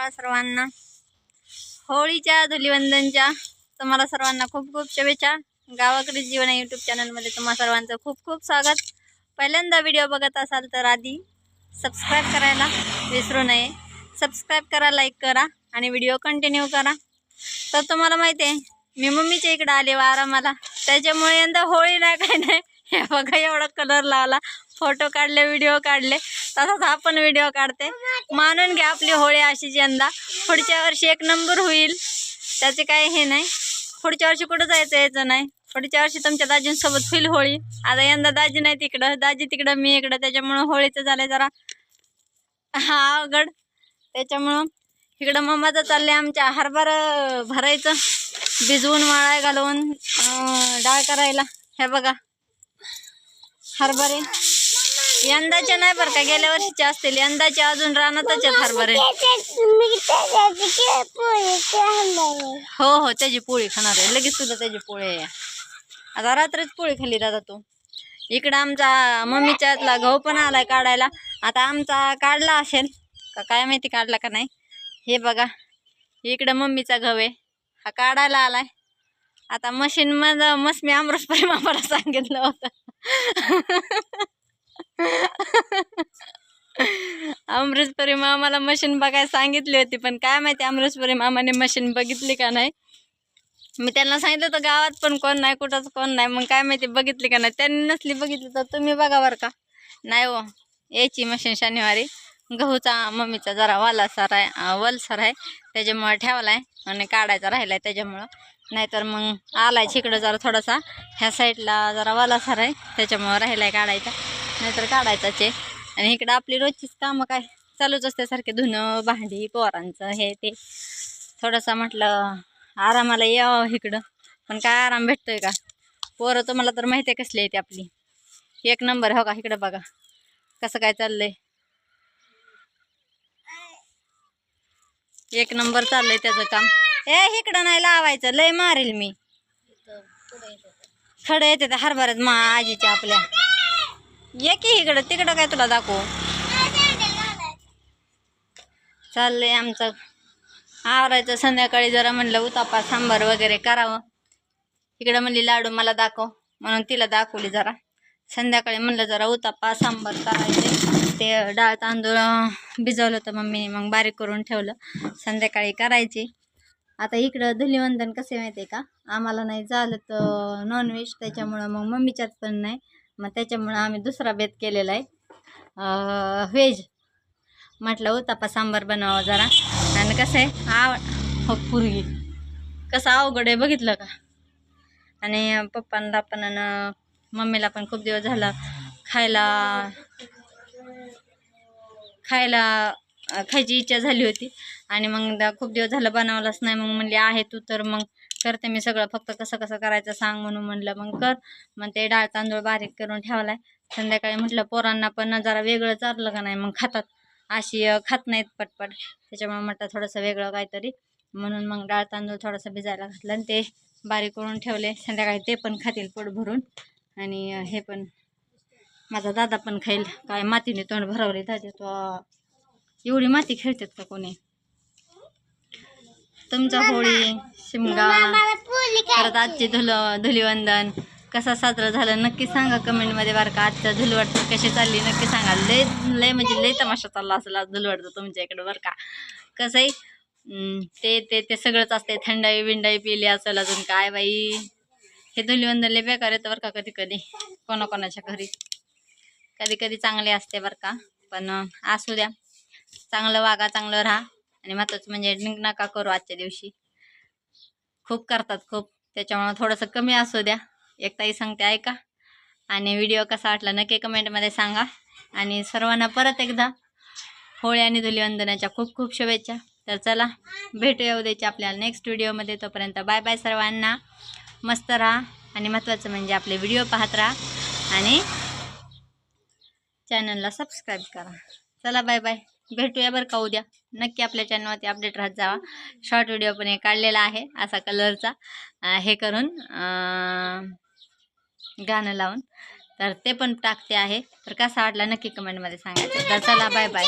नमस्कार सर्वांना. होळीच्या धुलीवंदनच्या तुम्हाला सर्वांना खूप खूप शुभेच्छा. गावाकडे जीवन यूट्यूब चॅनलमध्ये तुम्हा सर्वांचं खूप खूप स्वागत. पहिल्यांदा व्हिडिओ बघत असाल तर आधी सबस्क्राईब करायला विसरू नये. सबस्क्राईब करा लाईक करा आणि व्हिडिओ कंटिन्यू करा. तर तुम्हाला माहिती आहे मी मम्मीच्या इकडं आले व आरामाला. त्याच्यामुळे यंदा होळी नाही काय नाही. हे बघा एवढा कलर लावला. फोटो काढले व्हिडिओ काढले. तसाच हा व्हिडिओ काढते. मानून घ्या आपली होळी अशीच यंदा. पुढच्या वर्षी एक नंबर होईल. त्याचे काय हे नाही. पुढच्या वर्षी कुठं जायचं यायचं नाही. पुढच्या वर्षी तुमच्या दाजींसोबत होईल होळी. आता यंदा दाजी नाही तिकडं. दाजी तिकडं मी इकडं. त्याच्यामुळं होळीचं झालं जरा हा अवघड. त्याच्यामुळं इकडं मम्माचं चाललंय आमच्या हरभर भरायचं. भिजवून वाळाय घालवून डाळ करायला. हे बघा. हरभरे. यंदाचे नाही बरं का गेल्या वर्षीचे असतील. यंदाच्या अजून रानातच आहेत हरभरे. हो हो त्याची पोळी खाणार आहे. लगेच तुला त्याची पोळी आहे. आता रात्रीच पोळी खाली दादा तू. इकडं आमचा मम्मीच्या हातला गहू पण आलाय काढायला. आता आमचा काढला असेल. का काय माहिती काढला का नाही. हे बघा इकडं मम्मीचा गहू आहे. हा काढायला आलाय. आता मशीन मध्ये मस्त मी अमृतपरी मामाला सांगितलं होतं. अमृतपुरी मामाला मशीन बघायला सांगितली होती पण काय माहिती अमृतपुरी मामाने मशीन बघितली का नाही. मी त्यांना सांगितलं तर गावात पण कोण नाही कुठंच कोण नाही. मग काय माहिती बघितली का नाही. त्यांनी नसली बघितली तर तुम्ही बघा बरं का. नाही हो यायची मशीन शनिवारी. गहूचा मम्मीचा जरा वालासार आहे अं, वलसर आहे त्याच्यामुळं ठेवला आहे आणि काढायचा राहिला आहे त्याच्यामुळं. नाहीतर मग आलाय इकडं जरा थोडासा. ह्या साईडला जरा वालासार आहे त्याच्यामुळं राहिला आहे काढायचा. नाहीतर काढायचाच आहे. आणि इकडं आपली रोजचीच कामं काय? चालूच असते सारखे धुणं भांडी पोरांचं हे ते. थोडंसं म्हटलं आरामाला यावं इकडं. पण काय आराम भेटतोय का? पोरं तुम्हाला तर माहिती आहे कसली आहे ती आपली. एक नंबर हो का इकडं बघा. कसं काय चाललंय? एक नंबर चाललंय त्याचं काम. ए इकडं नाही लावायचं. लय मारेल मी. खडं येते हरभऱ्यात मा आजीच्या आपल्या. ये की इकडं. तिकडं काय तुला दाखवू? चाललंय आमचं. आवरायचं. संध्याकाळी जरा म्हणलं उतापा सांबार वगैरे करावं. इकडं म्हणली लाडू मला दाखव. म्हणून तिला दाखवली जरा. संध्याकाळी म्हणलं जरा उतापा सांबार करायचे. ते डाळ तांदूळ भिजवलं होतं मम्मीने. मग बारीक करून ठेवलं. संध्याकाळी करायची. आता इकडं धुलीवंदन कसे माहिती आहे का? आम्हाला नाही झालं तर नॉनव्हेज त्याच्यामुळं मग मम्मीच्यात पण नाही. मग त्याच्यामुळं आम्ही दुसरा बेत केलेला आहे. व्हेज म्हटलं उतापा सांबार बनवावं जरा. आणि कसं आहे आव हो पुरगी. कसं अवघड आहे बघितलं का? आणि पप्पांना पण आणि मम्मीला पण खूप दिवस झाला खायला खायला खायची इच्छा झाली होती. आणि मग खूप दिवस झालं बनवलंच नाही. मग म्हणली आहे तू तर मग करते मी सगळं. फक्त कसं कसं करायचं सांग म्हणून म्हणलं मग कर. मग ते डाळ तांदूळ बारीक करून ठेवलाय. संध्याकाळी म्हटलं पोरांना पण जरा वेगळं चारलं का नाही? मग खातात. अशी खात नाहीत पटपट. त्याच्यामुळे म्हटलं थोडंसं वेगळं काहीतरी. म्हणून मग डाळ तांदूळ थोडंसं भिजायला घातलं आणि ते बारीक करून ठेवले. संध्याकाळी ते पण खातील पोट भरून. आणि हे पण माझा दादा पण खाईल. काय मातीने तोंड भरवले दादा तो एवढी माती खेळतात का कोणी? तुमचा होळी शिमगा परत आजचे धुल धुलीवंदन कसा साजरा झालं नक्की सांगा कमेंटमध्ये बरं का आजच्या धुलवडचं कशी चालली नक्की सांगा. लय लय म्हणजे लय तमाशा चालला असेल आज धुलवडचं तुमच्या इकडं बरं का. कसं आहे ते ते ते सगळंच असते थंडाई बिंडाई पिली असेल अजून काय बाई. हे धुलीवंदन लय बेकार येतं बरं का कधी कधी कोणाकोणाच्या घरी. कधी कधी चांगले असते बरं का पण असू द्या. चांगलं वागा चांगलं राहा. आणि महत्वाचं म्हणजे ड्रिंक नका करू आजच्या दिवशी. खूप करतात खूप त्याच्यामुळं थोडंसं कमी असू द्या. एकताई सांगते ऐका. आणि व्हिडिओ कसा वाटला नक्की कमेंटमध्ये सांगा. आणि सर्वांना परत एकदा होळी आणि धुलीवंदनाच्या खूप खूप शुभेच्छा. तर चला भेटूया उद्याच्या आपल्याला नेक्स्ट व्हिडिओमध्ये तोपर्यंत बाय बाय सर्वांना. मस्त राहा आणि महत्त्वाचं म्हणजे आपले व्हिडिओ पाहत राहा. आणि चॅनलला सबस्क्राईब करा. चला बाय बाय भेटूया बरं का उद्या. नक्की आपल्या चॅनलवरती अपडेट राहत जावा. शॉर्ट व्हिडिओ पण हे काढलेला आहे असा कलरचा हे करून गाणं लावून. तर ते पण टाकते आहे. तर कसा वाटला नक्की कमेंटमध्ये सांगायचं तर चला बाय बाय